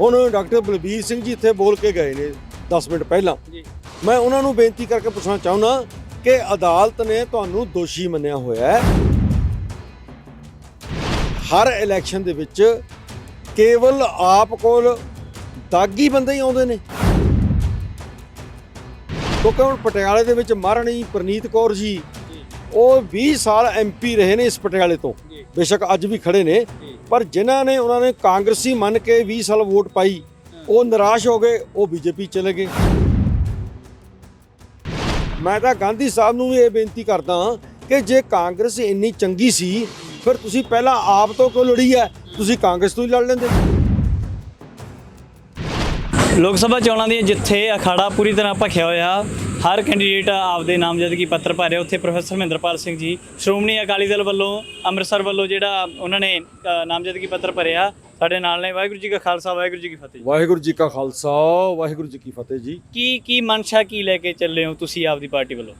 ਹੁਣ ਡਾਕਟਰ ਬਲਬੀਰ ਸਿੰਘ ਜੀ ਇੱਥੇ ਬੋਲ ਕੇ ਗਏ ਨੇ 10 ਮਿੰਟ ਪਹਿਲਾਂ। ਜੀ। ਮੈਂ ਉਹਨਾਂ ਨੂੰ ਬੇਨਤੀ ਕਰਕੇ ਪੁੱਛਣਾ ਚਾਹੁੰਦਾ ਕਿ ਅਦਾਲਤ ਨੇ ਤੁਹਾਨੂੰ ਦੋਸ਼ੀ ਮੰਨਿਆ ਹੋਇਆ ਹੈ। ਹਰ ਇਲੈਕਸ਼ਨ ਦੇ ਵਿੱਚ ਕੇਵਲ ਆਪ ਕੋਲ ਦਾਗੀ ਬੰਦੇ ਹੀ ਆਉਂਦੇ ਨੇ। ਕਿਉਂਕਿ ਹੁਣ ਪਟਿਆਲੇ ਦੇ ਵਿੱਚ ਮਹਾਰਾਣੀ ਪ੍ਰਨੀਤ ਕੌਰ ਜੀ ਉਹ 20 ਸਾਲ ਐਮਪੀ ਰਹੇ ਨੇ ਇਸ ਪਟਿਆਲੇ ਤੋਂ। ਬੇਸ਼ੱਕ ਅੱਜ ਵੀ ਖੜੇ ਨੇ। ਪਰ ਜਿਨ੍ਹਾਂ ਨੇ ਉਹਨਾਂ ਨੇ ਕਾਂਗਰਸੀ ਮੰਨ ਕੇ 20 ਸਾਲ ਵੋਟ ਪਾਈ ਉਹ ਨਿਰਾਸ਼ ਹੋ ਗਏ ਉਹ ਬੀਜੇਪੀ ਚਲੇ ਗਏ। ਮੈਂ ਤਾਂ ਗਾਂਧੀ ਸਾਹਿਬ ਨੂੰ ਵੀ ਇਹ ਬੇਨਤੀ ਕਰਦਾ ਕਿ ਜੇ ਕਾਂਗਰਸ ਇੰਨੀ ਚੰਗੀ ਸੀ ਫਿਰ ਤੁਸੀਂ ਪਹਿਲਾਂ ਆਪ ਤੋਂ ਕਿਉਂ ਲੜੀ ਹੈ? ਤੁਸੀਂ ਕਾਂਗਰਸ ਤੋਂ ਹੀ ਲੜ ਲੈਂਦੇ। ਲੋਕ ਸਭਾ ਚੋਣਾਂ ਦੀਆਂ ਜਿੱਥੇ ਅਖਾੜਾ ਪੂਰੀ ਤਰ੍ਹਾਂ ਭਖਿਆ ਹੋਇਆ ਹਰ ਕੈਂਡੀਡੇਟ ਆਪਦੇ ਨਾਮਜ਼ਦਗੀ ਪੱਤਰ ਭਰ ਰਿਹਾ ਉੱਥੇ ਪ੍ਰੋਫੈਸਰ ਮਹਿੰਦਰਪਾਲ ਸਿੰਘ ਜੀ। ਸ਼੍ਰੋਮਣੀ ਅਕਾਲੀ ਦਲ ਵੱਲੋਂ ਅੰਮ੍ਰਿਤਸਰ ਵੱਲੋਂ ਜਿਹੜਾ ਉਹਨਾਂ ਨੇ ਨਾਮਜ਼ਦਗੀ ਪੱਤਰ ਭਰਿਆ ਸਾਡੇ ਨਾਲ ਨੇ ਵਾਹਿਗੁਰੂ ਜੀ ਕਾ ਖਾਲਸਾ ਵਾਹਿਗੁਰੂ ਜੀ ਕੀ ਫਤਿਹ। ਵਾਹਿਗੁਰੂ ਜੀ ਕਾ ਖਾਲਸਾ ਵਾਹਿਗੁਰੂ ਜੀ ਕੀ ਫਤਿਹ ਜੀ। ਕੀ ਕੀ ਮਨਸ਼ਾ ਕੀ ਲੈ ਕੇ ਚੱਲੇ ਹੋ ਤੁਸੀਂ ਆਪਦੀ ਪਾਰਟੀ ਵੱਲੋਂ?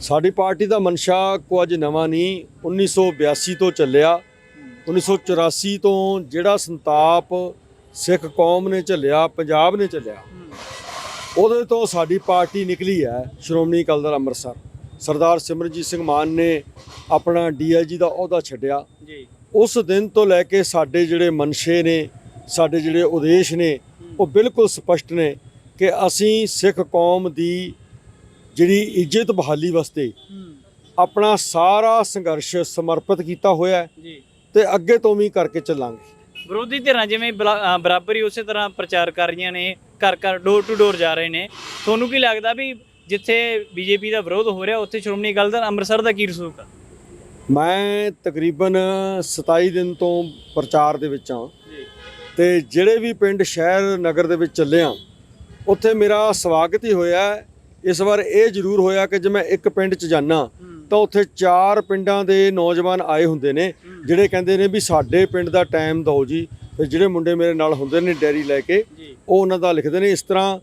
ਸਾਡੀ ਪਾਰਟੀ ਦਾ ਮਨਸ਼ਾ ਕੋ ਅੱਜ ਨਵਾਂ ਨਹੀਂ 1982 ਤੋਂ ਚੱਲਿਆ। 1984 ਤੋਂ ਜਿਹੜਾ ਸੰਤਾਪ ਸਿੱਖ ਕੌਮ ਨੇ ਝੱਲਿਆ ਪੰਜਾਬ ਨੇ ਝੱਲਿਆ ਉਹਦੇ ਤੋਂ ਸਾਡੀ ਪਾਰਟੀ ਨਿਕਲੀ ਹੈ ਸ਼੍ਰੋਮਣੀ ਅਕਾਲੀ ਦਲ ਅੰਮ੍ਰਿਤਸਰ। ਸਰਦਾਰ ਸਿਮਰਨਜੀਤ ਸਿੰਘ ਮਾਨ ਨੇ ਆਪਣਾ ਡੀਆਈਜੀ ਦਾ ਅਹੁਦਾ ਛੱਡਿਆ। ਜੀ। ਉਸ ਦਿਨ ਤੋਂ ਲੈ ਕੇ ਸਾਡੇ ਜਿਹੜੇ ਮਨਸ਼ੇ ਨੇ ਸਾਡੇ ਜਿਹੜੇ ਉਦੇਸ਼ ਨੇ ਉਹ ਬਿਲਕੁਲ ਸਪਸ਼ਟ ਨੇ ਕਿ ਅਸੀਂ ਸਿੱਖ ਕੌਮ ਦੀ ਜਿਹੜੀ ਇੱਜ਼ਤ ਬਹਾਲੀ ਵਾਸਤੇ ਆਪਣਾ ਸਾਰਾ ਸੰਘਰਸ਼ ਸਮਰਪਿਤ ਕੀਤਾ ਹੋਇਆ ਹੈ ਤੇ ਅੱਗੇ ਤੋਂ ਵੀ ਕਰਕੇ ਚੱਲਾਂਗੇ। ਵਿਰੋਧੀ ਧਿਰਾਂ ਜਿਵੇਂ ਬਲਾ- ਅ, ਬਰਾਬਰੀ ਉਸੇ ਤਰ੍ਹਾਂ ਪ੍ਰਚਾਰ ਕਰ ਰਹੀਆਂ ਨੇ ਘਰ ਘਰ ਡੋਰ ਟੂ ਡੋਰ ਜਾ ਰਹੇ ਨੇ। ਤੁਹਾਨੂੰ ਕੀ ਲੱਗਦਾ ਵੀ ਜਿੱਥੇ ਬੀਜੇਪੀ ਦਾ ਵਿਰੋਧ ਹੋ ਰਿਹਾ ਉੱਥੇ ਸ਼੍ਰੋਮਣੀ ਅਕਾਲੀ ਦਲ ਅੰਮ੍ਰਿਤਸਰ ਦਾ ਕੀ ਰਸੂਖ ਆ? ਮੈਂ ਤਕਰੀਬਨ 27 ਦਿਨ ਤੋਂ ਪ੍ਰਚਾਰ ਦੇ ਵਿੱਚ ਹਾਂ। ਜੀ। ਤੇ ਜਿਹੜੇ ਵੀ ਪਿੰਡ ਸ਼ਹਿਰ ਨਗਰ ਦੇ ਵਿੱਚ ਚੱਲਿਆ ਉੱਥੇ ਮੇਰਾ ਸਵਾਗਤ ਹੀ ਹੋਇਆ। ਹੈ। ਇਸ ਵਾਰ ਇਹ ਜ਼ਰੂਰ ਹੋਇਆ ਕਿ ਜੇ ਮੈਂ ਇੱਕ ਪਿੰਡ 'ਚ ਜਾਣਾ ਤਾਂ ਉੱਥੇ ਚਾਰ ਪਿੰਡਾਂ ਦੇ ਨੌਜਵਾਨ ਆਏ ਹੁੰਦੇ ਨੇ ਜਿਹੜੇ ਕਹਿੰਦੇ ਨੇ ਵੀ ਸਾਡੇ ਪਿੰਡ ਦਾ ਟਾਈਮ ਦਿਓ ਜੀ। ਤੇ ਜਿਹੜੇ ਮੁੰਡੇ ਮੇਰੇ ਨਾਲ ਹੁੰਦੇ ਨੇ ਡੈਰੀ ਲੈ ਕੇ ਉਹ ਉਹਨਾਂ ਦਾ ਲਿਖਦੇ ਨੇ ਇਸ ਤਰ੍ਹਾਂ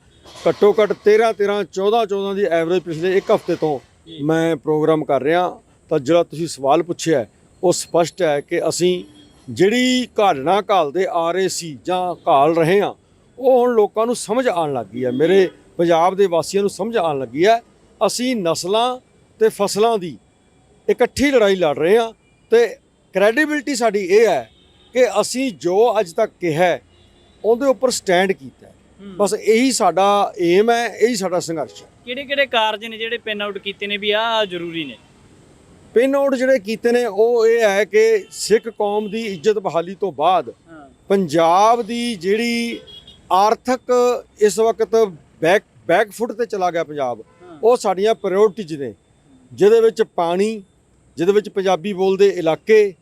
ਘੱਟੋ ਘੱਟ 13 13 14 14 ਦੀ ਐਵਰੇਜ ਪਿਛਲੇ ਇੱਕ ਹਫ਼ਤੇ ਤੋਂ। ਮੈਂ ਪ੍ਰੋਗਰਾਮ ਕਰ ਰਿਹਾ। ਤਾਂ ਜਿਹੜਾ ਤੁਸੀਂ ਸਵਾਲ ਪੁੱਛਿਆ ਉਹ ਸਪਸ਼ਟ ਹੈ ਕਿ ਅਸੀਂ ਜਿਹੜੀ ਘਾਲਣਾ ਘਾਲਦੇ ਆ ਰਹੇ ਸੀ ਜਾਂ ਘਾਲ ਰਹੇ ਹਾਂ ਉਹ ਹੁਣ ਲੋਕਾਂ ਨੂੰ ਸਮਝ ਆਉਣ ਲੱਗੀ ਹੈ। ਮੇਰੇ ਪੰਜਾਬ ਦੇ ਵਾਸੀਆਂ ਨੂੰ ਸਮਝ ਆਉਣ ਲੱਗੀ ਹੈ। ਅਸੀਂ ਨਸਲਾਂ ਤੇ ਫਸਲਾਂ ਦੀ ਇਕੱਠੀ ਲੜਾਈ ਲੜ ਰਹੇ ਹਾਂ ਤੇ ਕ੍ਰੈਡੀਬਿਲਟੀ ਸਾਡੀ ਇਹ ਹੈ ਕਿ ਅਸੀਂ ਜੋ ਅੱਜ ਤੱਕ ਕਿਹਾ ਉਹਦੇ ਉੱਪਰ ਸਟੈਂਡ ਕੀਤਾ। ਬਸ ਇਹੀ ਸਾਡਾ ਏਮ ਹੈ ਇਹੀ ਸਾਡਾ ਸੰਘਰਸ਼ ਹੈ। ਕਿਹੜੇ ਕਿਹੜੇ ਕਾਰਜ ਨੇ ਜਿਹੜੇ ਪਿੰਨ ਆਊਟ ਕੀਤੇ ਨੇ ਵੀ ਆਹ ਜ਼ਰੂਰੀ ਨੇ? ਪਿੰਨ ਆਊਟ ਜਿਹੜੇ ਕੀਤੇ ਨੇ ਉਹ ਇਹ ਹੈ ਕਿ ਸਿੱਖ ਕੌਮ ਦੀ ਇੱਜ਼ਤ ਬਹਾਲੀ ਤੋਂ ਬਾਅਦ ਪੰਜਾਬ ਦੀ ਜਿਹੜੀ ਆਰਥਿਕ ਇਸ ਵਕਤ ਬੈਕ ਬੈਕ ਫੁੱਟ ਤੇ ਚਲਾ ਗਿਆ ਪੰਜਾਬ ਉਹ ਸਾਡੀਆਂ ਪ੍ਰਾਇੋਰਟੀਜ਼ ਨੇ। ਜਿਹਦੇ ਵਿੱਚ ਪਾਣੀ ਜਿਹਦੇ ਵਿੱਚ ਪੰਜਾਬੀ ਬੋਲਦੇ ਇਲਾਕੇ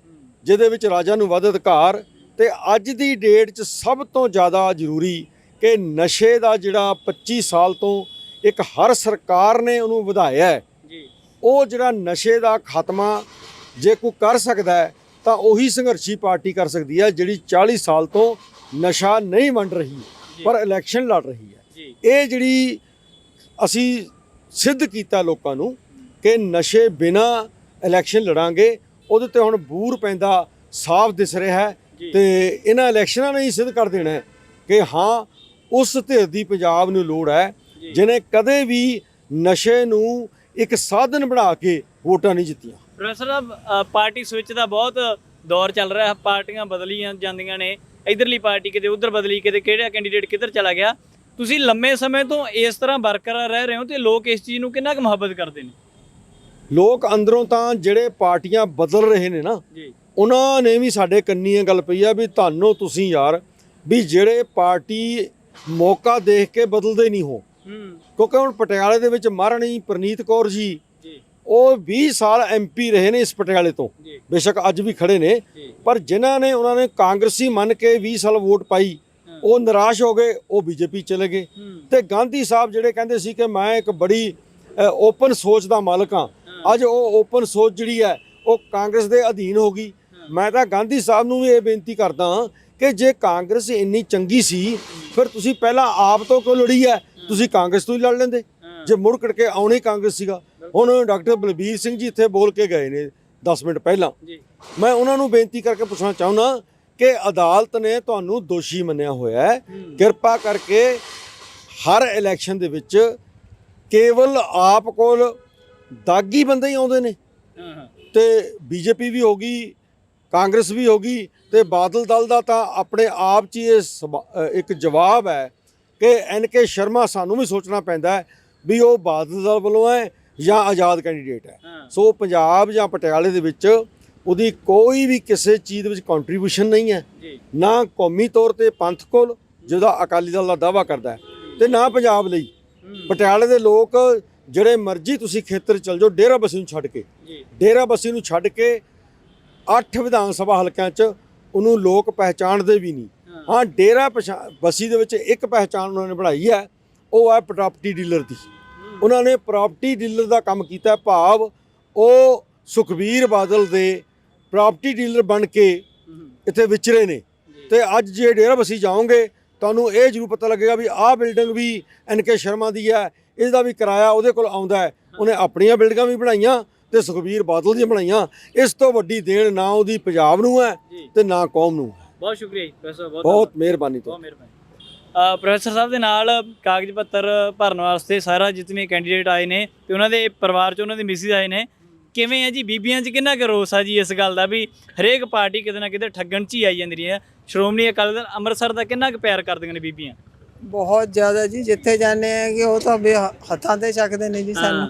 ਜਿਹਦੇ ਵਿੱਚ ਰਾਜਾਂ ਨੂੰ ਵੱਧ ਅਧਿਕਾਰ ਤੇ ਅੱਜ ਦੀ ਡੇਟ 'ਚ ਸਭ ਤੋਂ ਜ਼ਿਆਦਾ ਜ਼ਰੂਰੀ ਕਿ ਨਸ਼ੇ ਦਾ ਜਿਹੜਾ 25 ਸਾਲ ਤੋਂ ਇੱਕ ਹਰ ਸਰਕਾਰ ਨੇ ਉਹਨੂੰ ਵਧਾਇਆ ਜੀ। ਉਹ ਜਿਹੜਾ ਨਸ਼ੇ ਦਾ ਖਾਤਮਾ ਜੇ ਕੋਈ ਕਰ ਸਕਦਾ ਤਾਂ ਉਹੀ ਸੰਘਰਸ਼ੀ ਪਾਰਟੀ ਕਰ ਸਕਦੀ ਹੈ ਜਿਹੜੀ 40 ਸਾਲ ਤੋਂ ਨਸ਼ਾ ਨਹੀਂ ਵੰਡ ਰਹੀ ਪਰ ਇਲੈਕਸ਼ਨ ਲੜ ਰਹੀ ਹੈ। ਇਹ ਜਿਹੜੀ ਅਸੀਂ ਸਿੱਧ ਕੀਤਾ ਲੋਕਾਂ ਨੂੰ ਕਿ ਨਸ਼ੇ ਬਿਨਾ ਇਲੈਕਸ਼ਨ ਲੜਾਂਗੇ ਉਹਦੇ ਤੇ ਹੁਣ ਬੂਰ ਪੈਂਦਾ ਸਾਫ਼ ਦਿਸ ਰਿਹਾ ਹੈ। ਤੇ ਇਹਨਾਂ ਇਲੈਕਸ਼ਨਾਂ ਨੇ ਹੀ ਸਿੱਧ ਕਰ ਦੇਣਾ ਹੈ ਕਿ ਹਾਂ ਉਸ ਧਿਰ ਦੀ ਪੰਜਾਬ ਨੂੰ ਲੋੜ ਹੈ ਜੀ। ਜਿਹਨੇ ਕਦੇ ਵੀ ਨਸ਼ੇ ਨੂੰ ਇੱਕ ਸਾਧਨ ਬਣਾ ਕੇ ਵੋਟਾਂ ਨਹੀਂ ਜਿੱਤੀਆਂ ਪ੍ਰੋਫੈਸਰ ਸਾਹਿਬ ਪਾਰਟੀ ਸਵਿਚ ਦਾ ਬਹੁਤ ਦੌਰ ਚੱਲ ਰਿਹਾ ਪਾਰਟੀਆਂ ਬਦਲੀਆਂ ਜਾਂਦੀਆਂ ਨੇ ਇਧਰਲੀ ਪਾਰਟੀ ਕਿਤੇ ਉਧਰ ਬਦਲੀ ਕਿਤੇ ਕਿਹੜਾ ਕੈਂਡੀਡੇਟ ਕਿੱਧਰ ਚਲਾ ਗਿਆ ਤੁਸੀਂ ਲੰਮੇ ਸਮੇਂ ਤੋਂ ਇਸ ਤਰ੍ਹਾਂ ਬਰਕਰਾਰ ਰਹਿ ਰਹੇ ਹੋ ਤੇ ਲੋਕ ਇਸ ਚੀਜ਼ ਨੂੰ ਕਿੰਨਾ ਕੁ ਮੁਹੱਬਤ ਕਰਦੇ ਨੇ ਲੋਕ ਅੰਦਰੋਂ ਤਾਂ ਜਿਹੜੇ ਪਾਰਟੀਆਂ ਬਦਲ ਰਹੇ ਨੇ ਨਾ ਉਹਨਾਂ ਨੇ ਵੀ ਸਾਡੇ ਕੰਨੀ ਇਹ ਗੱਲ ਪਈ ਆ ਵੀ ਤੁਹਾਨੂੰ ਤੁਸੀਂ ਯਾਰ ਵੀ ਜਿਹੜੇ ਪਾਰਟੀ ਮੌਕਾ ਦੇਖ ਕੇ ਬਦਲਦੇ ਨਹੀਂ ਹੋ। ਕਿਉਂਕਿ ਹੁਣ ਪਟਿਆਲੇ ਦੇ ਵਿੱਚ ਮਹਾਰਾਣੀ ਪ੍ਰਨੀਤ ਕੌਰ ਜੀ ਉਹ 20 ਸਾਲ ਐਮਪੀ ਰਹੇ ਨੇ ਇਸ ਪਟਿਆਲੇ ਤੋਂ। ਬੇਸ਼ੱਕ ਅੱਜ ਵੀ ਖੜੇ ਨੇ। ਪਰ ਜਿਨ੍ਹਾਂ ਨੇ ਉਹਨਾਂ ਨੇ ਕਾਂਗਰਸੀ ਮੰਨ ਕੇ 20 ਸਾਲ ਵੋਟ ਪਾਈ। ਉਹ ਨਿਰਾਸ਼ ਹੋ ਗਏ ਉਹ ਬੀਜੇਪੀ ਚਲੇ ਗਏ। ਤੇ ਗਾਂਧੀ ਸਾਹਿਬ ਜਿਹੜੇ ਕਹਿੰਦੇ ਸੀ ਕਿ ਮੈਂ ਇੱਕ ਬੜੀ ਓਪਨ ਸੋਚ ਦਾ ਮਾਲਕ ਹਾਂ ਅੱਜ ਉਹ ਓਪਨ ਸੋਚ ਜਿਹੜੀ ਹੈ ਉਹ ਕਾਂਗਰਸ ਦੇ ਅਧੀਨ ਹੋ ਗਈ। ਮੈਂ ਤਾਂ ਗਾਂਧੀ ਸਾਹਿਬ ਨੂੰ ਵੀ ਇਹ ਬੇਨਤੀ ਕਰਦਾ ਹਾਂ ਕਿ ਜੇ ਕਾਂਗਰਸ ਇੰਨੀ ਚੰਗੀ ਸੀ ਫਿਰ ਤੁਸੀਂ ਪਹਿਲਾਂ ਆਪ ਤੋਂ ਕਿਉਂ ਲੜੀ ਹੈ? ਤੁਸੀਂ ਕਾਂਗਰਸ ਤੋਂ ਹੀ ਲੜ ਲੈਂਦੇ। ਜੇ ਮੁੜ ਕੜ ਕੇ ਆਉਣਾ ਕਾਂਗਰਸ ਸੀਗਾ। ਹੁਣ ਡਾਕਟਰ ਬਲਬੀਰ ਸਿੰਘ ਜੀ ਇੱਥੇ ਬੋਲ ਕੇ ਗਏ ਨੇ 10 ਮਿੰਟ ਪਹਿਲਾਂ। ਮੈਂ ਉਹਨਾਂ ਨੂੰ ਬੇਨਤੀ ਕਰਕੇ ਪੁੱਛਣਾ ਚਾਹੁੰਦਾ ਕਿ ਅਦਾਲਤ ਨੇ ਤੁਹਾਨੂੰ ਦੋਸ਼ੀ ਮੰਨਿਆ ਹੋਇਆ ਹੈ। ਕਿਰਪਾ ਕਰਕੇ ਹਰ ਇਲੈਕਸ਼ਨ ਦੇ ਵਿੱਚ ਕੇਵਲ ਆਪ ਕੋਲ ਦਾਗੀ ਬੰਦੇ ਹੀ ਆਉਂਦੇ ਨੇ। ਹਾਂ ਹਾਂ। ਤੇ ਬੀਜੇਪੀ ਵੀ ਹੋਗੀ ਕਾਂਗਰਸ ਵੀ ਹੋਗੀ ਤੇ ਬਾਦਲ ਦਲ ਦਾ ਤਾਂ ਆਪਣੇ ਆਪ 'ਚ ਹੀ ਇਹ ਇੱਕ ਜਵਾਬ ਹੈ ਕਿ ਐਨ ਕੇ ਸ਼ਰਮਾ ਸਾਨੂੰ ਵੀ ਸੋਚਣਾ ਪੈਂਦਾ ਹੈ ਵੀ ਉਹ ਬਾਦਲ ਦਲ ਵੱਲੋਂ ਹੈ ਜਾਂ ਆਜ਼ਾਦ ਕੈਂਡੀਡੇਟ ਹੈ। ਹਾਂ। ਸੋ ਪੰਜਾਬ ਜਾਂ ਪਟਿਆਲੇ ਦੇ ਵਿੱਚ ਉਹਦੀ ਕੋਈ ਵੀ ਕਿਸੇ ਚੀਜ਼ ਵਿੱਚ ਕੰਟਰੀਬਿਊਸ਼ਨ ਨਹੀਂ ਹੈ। ਨਾ ਕੌਮੀ ਤੌਰ ਤੇ ਪੰਥ ਕੋਲ ਜਿਹਦਾ ਅਕਾਲੀ ਦਲ ਦਾ ਦਾਵਾ ਕਰਦਾ ਹੈ ਤੇ ਨਾ ਪੰਜਾਬ ਲਈ। ਪਟਿਆਲੇ ਦੇ ਲੋਕ ਜਿਹੜੇ ਮਰਜ਼ੀ ਤੁਸੀਂ ਖੇਤਰ ਚਲ ਜਾਓ ਡੇਰਾ ਬਸੀ ਨੂੰ ਛੱਡ ਕੇ। ਡੇਰਾ ਬਸੀ ਨੂੰ ਛੱਡ ਕੇ ਅੱਠ ਵਿਧਾਨ ਸਭਾ ਹਲਕਿਆਂ 'ਚ ਉਹਨੂੰ ਲੋਕ ਪਹਿਚਾਣਦੇ ਵੀ ਨਹੀਂ। ਹਾਂ। ਡੇਰਾ ਬਸੀ ਦੇ ਵਿੱਚ ਇੱਕ ਪਹਿਚਾਣ ਉਹਨਾਂ ਨੇ ਬਣਾਈ ਹੈ ਉਹ ਹੈ ਪ੍ਰਾਪਰਟੀ ਡੀਲਰ ਦੀ। ਉਹਨਾਂ ਨੇ ਪ੍ਰਾਪਰਟੀ ਡੀਲਰ ਦਾ ਕੰਮ ਕੀਤਾ ਭਾਵ ਉਹ ਸੁਖਬੀਰ ਬਾਦਲ ਦੇ ਪ੍ਰਾਪਰਟੀ ਡੀਲਰ ਬਣ ਕੇ ਇੱਥੇ ਵਿਚਰੇ ਨੇ। ਤੇ ਅੱਜ ਜੇ ਡੇਰਾ ਬਸੀ ਜਾਓਗੇ ਤੁਹਾਨੂੰ ਇਹ ਜ਼ਰੂਰ ਪਤਾ ਲੱਗੇਗਾ ਵੀ ਆਹ ਬਿਲਡਿੰਗ ਵੀ ਐਨ ਕੇ ਸ਼ਰਮਾ ਦੀ ਹੈ ਇਹਦਾ ਵੀ ਕਿਰਾਇਆ ਉਹਦੇ ਕੋਲ ਆਉਂਦਾ ਹੈ। ਉਹਨੇ ਆਪਣੀਆਂ ਬਿਲਡਿੰਗਾਂ ਵੀ ਬਣਾਈਆਂ ਤੇ ਸੁਖਬੀਰ ਬਾਦਲ ਦੀਆਂ ਬਣਾਈਆਂ। ਇਸ ਤੋਂ ਵੱਡੀ ਦੇਣ ਨਾ ਉਹਦੀ ਪੰਜਾਬ ਨੂੰ ਹੈ ਤੇ ਨਾ ਕੌਮ ਨੂੰ ਬਹੁਤ ਸ਼ੁਕਰੀਆ ਜੀ ਪ੍ਰੋਫੈਸਰ ਬਹੁਤ ਬਹੁਤ ਮਿਹਰਬਾਨੀ ਬਹੁਤ ਮਿਹਰਬਾਨੀ। ਪ੍ਰੋਫੈਸਰ ਸਾਹਿਬ ਦੇ ਨਾਲ ਕਾਗਜ਼ ਪੱਤਰ ਭਰਨ ਵਾਸਤੇ ਸਾਰਾ ਜਿਤਨੇ ਕੈਂਡੀਡੇਟ ਆਏ ਨੇ ਤੇ ਉਹਨਾਂ ਦੇ ਪਰਿਵਾਰ ਚ ਉਹਨਾਂ ਦੇ ਮਿਸਿਸ ਆਏ ਨੇ। ਕਿਵੇਂ ਹੈ ਜੀ? ਬੀਬੀਆਂ 'ਚ ਕਿੰਨਾ ਕੁ ਰੋਸ ਆ ਜੀ ਇਸ ਗੱਲ ਦਾ ਵੀ ਹਰੇਕ ਪਾਰਟੀ ਕਿਤੇ ਨਾ ਕਿਤੇ ਠੱਗਣ 'ਚ ਹੀ ਆਈ ਜਾਂਦੀ ਹੈ। ਸ਼੍ਰੋਮਣੀ ਅਕਾਲੀ ਦਲ ਅੰਮ੍ਰਿਤਸਰ ਦਾ ਕਿੰਨਾ ਕੁ ਪਿਆਰ ਕਰਦੀਆਂ ਨੇ ਬੀਬੀਆਂ? ਬਹੁਤ ਜ਼ਿਆਦਾ ਜੀ ਜਿੱਥੇ ਜਾਂਦੇ ਆ ਕਿ ਉਹ ਤਾਂ ਵੀ ਹ- ਹੱਥਾਂ ਤੇ ਚੱਕਦੇ ਨੇ ਜੀ ਸਾਨੂੰ।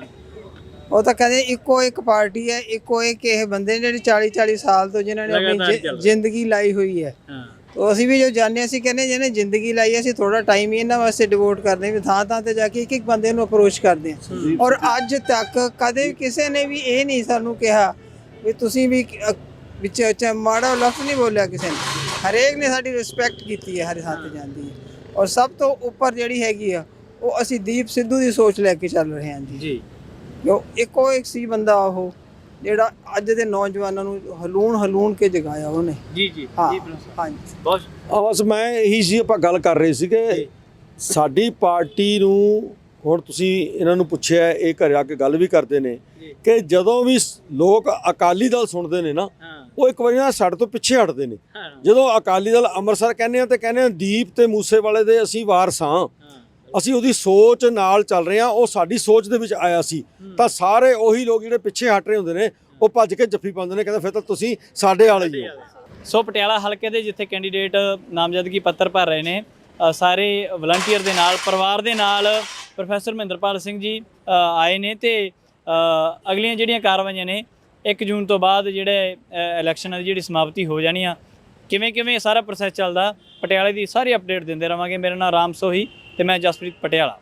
ਉਹ ਤਾਂ ਕਹਿੰਦੇ ਇੱਕੋ ਇੱਕ ਪਾਰਟੀ ਹੈ ਇੱਕੋ ਇੱਕ ਇਹ ਬੰਦੇ ਨੇ ਜਿਹੜੀ 40 40 ਸਾਲ ਤੋਂ ਜਿਨ੍ਹਾਂ ਨੇ ਲਗਾਤਾਰ ਆਪਣੀ ਚੱਲ ਜ਼ਿ- ਰਹੇ। ਜ਼ਿੰਦਗੀ ਲਾਈ ਹੋਈ ਹੈ। ਹਾਂ। ਤੋ ਅਸੀਂ ਵੀ ਜੋ ਜਾਣਦੇ ਹਾਂ, ਅਸੀਂ ਕਹਿੰਦੇ ਜਿਹਨੇ ਜ਼ਿੰਦਗੀ ਲਾਈ ਹੈ, ਅਸੀਂ ਥੋੜਾ ਟਾਈਮ ਹੀ ਇਹਨਾਂ ਵਾਸਤੇ ਡਿਵੋਟ ਕਰਦੇ ਹਾਂ ਵੀ ਥਾਂ ਥਾਂ ਤੇ ਜਾ ਕੇ ਇੱਕ ਇੱਕ ਬੰਦੇ ਨੂੰ ਅਪਰੋਚ ਕਰਦੇ ਹਾਂ। ਔਰ ਅੱਜ ਤੱਕ ਕਦੇ ਵੀ ਕਿਸੇ ਨੇ ਵੀ ਇਹ ਨਹੀਂ ਸਾਨੂੰ ਕਿਹਾ ਵੀ ਤੁਸੀਂ ਵੀ ਅ, ਵਿੱਚ ਅੱਛਾ ਮਾੜਾ ਲਫ਼ਜ਼ ਨਹੀਂ ਬੋਲਿਆ ਕਿਸੇ ਨੇ। ਹਰੇਕ ਨੇ ਸਾਡੀ ਰਿਸਪੈਕਟ ਕੀਤੀ ਹੈ ਹਰ ਥਾਂ ਤੇ ਜਾਂਦੀ ਹੈ। ਔਰ ਸਭ ਤੋਂ ਉੱਪਰ ਜਿਹੜੀ ਹੈਗੀ ਆ ਉਹ ਅਸੀਂ ਦੀਪ ਸਿੱਧੂ ਦੀ ਸੋਚ ਲੈ ਕੇ ਚੱਲ ਰਹੇ ਹਾਂ ਜੀ। ਜੀ। ਜੋ ਇੱਕੋ ਇੱਕ ਸੀ ਬੰਦਾ ਉਹ ਜਿਹੜਾ ਅੱਜ ਦੇ ਨੌਜਵਾਨਾਂ ਨੂੰ ਹਲੂਣ ਹਲੂਣ ਕੇ ਜਗਾਇਆ ਉਹਨੇ। ਜੀ ਜੀ। ਹਾਂ ਜੀ ਹਾਂਜੀ। ਬਹੁਤ ਆ ਬਸ ਮੈਂ ਇਹੀ ਸੀ ਆਪਾਂ ਗੱਲ ਕਰ ਰਹੇ ਸੀ ਕਿ ਸਾਡੀ ਪਾਰਟੀ ਨੂੰ ਹੁਣ ਤੁਸੀਂ ਇਹਨਾਂ ਨੂੰ ਪੁੱਛਿਆ ਇਹ ਘਰੇ ਆ ਕੇ ਗੱਲ ਵੀ ਕਰਦੇ ਨੇ ਕਿ ਜਦੋਂ ਵੀ ਲੋਕ ਅਕਾਲੀ ਦਲ ਸੁਣਦੇ ਨੇ ਨਾ ਉਹ ਇੱਕ ਵਾਰੀ ਨਾ ਸਾਡੇ ਤੋਂ ਪਿੱਛੇ ਹਟਦੇ ਨੇ। ਜਦੋਂ ਅਕਾਲੀ ਦਲ ਅੰਮ੍ਰਿਤਸਰ ਕਹਿੰਦੇ ਆ ਤੇ ਕਹਿੰਦੇ ਆ ਦੀਪ ਤੇ ਮੂਸੇ ਵਾਲੇ ਦੇ ਅਸੀਂ ਵਾਰਸ ਹਾਂ। ਅਸੀਂ ਉਹਦੀ ਸੋਚ ਨਾਲ ਚੱਲ ਰਹੇ ਹਾਂ ਉਹ ਸਾਡੀ ਸੋਚ ਦੇ ਵਿੱਚ ਆਇਆ ਸੀ। ਤਾਂ ਸਾਰੇ ਉਹੀ ਲੋਕ ਜਿਹੜੇ ਪਿੱਛੇ ਹਟ ਰਹੇ ਹੁੰਦੇ ਨੇ ਉਹ ਭੱਜ ਕੇ ਜੱਫੀ ਪਾਉਂਦੇ ਨੇ ਕਹਿੰਦੇ ਫਿਰ ਤਾਂ ਤੁਸੀਂ ਸਾਡੇ ਵਾਲੇ ਹੀ ਹੋ। ਸੋ ਪਟਿਆਲਾ ਹਲਕੇ ਦੇ ਜਿੱਥੇ ਕੈਂਡੀਡੇਟ ਨਾਮਜ਼ਦਗੀ ਪੱਤਰ ਭਰ ਰਹੇ ਨੇ ਸਾਰੇ ਵਲੰਟੀਅਰ ਦੇ ਨਾਲ ਪਰਿਵਾਰ ਦੇ ਨਾਲ ਪ੍ਰੋਫੈਸਰ ਮਹਿੰਦਰਪਾਲ ਸਿੰਘ ਜੀ ਆਏ ਨੇ ਤੇ ਅਗਲੀਆਂ ਜਿਹੜੀਆਂ ਕਾਰਵਾਈਆਂ ਨੇ 1 ਜੂਨ ਤੋਂ ਬਾਅਦ ਜਿਹੜੇ ਅ, ਇਲੈਕਸ਼ਨ ਦੀ ਜਿਹੜੀ ਸਮਾਪਤੀ ਹੋ ਜਾਣੀ ਆ ਕਿਵੇਂ ਕਿਵੇਂ ਇਹ ਸਾਰਾ ਪ੍ਰੋਸੈਸ ਚੱਲਦਾ ਪਟਿਆਲੇ ਦੀ ਸਾਰੀ ਅਪਡੇਟ ਦਿੰਦੇ ਰਵਾਂਗੇ। ਮੇਰਾ ਨਾਮ ਰਾਮ ਸੋਹੀ ਤੇ ਮੈਂ ਜਸਪ੍ਰੀਤ ਪਟਿਆਲਾ।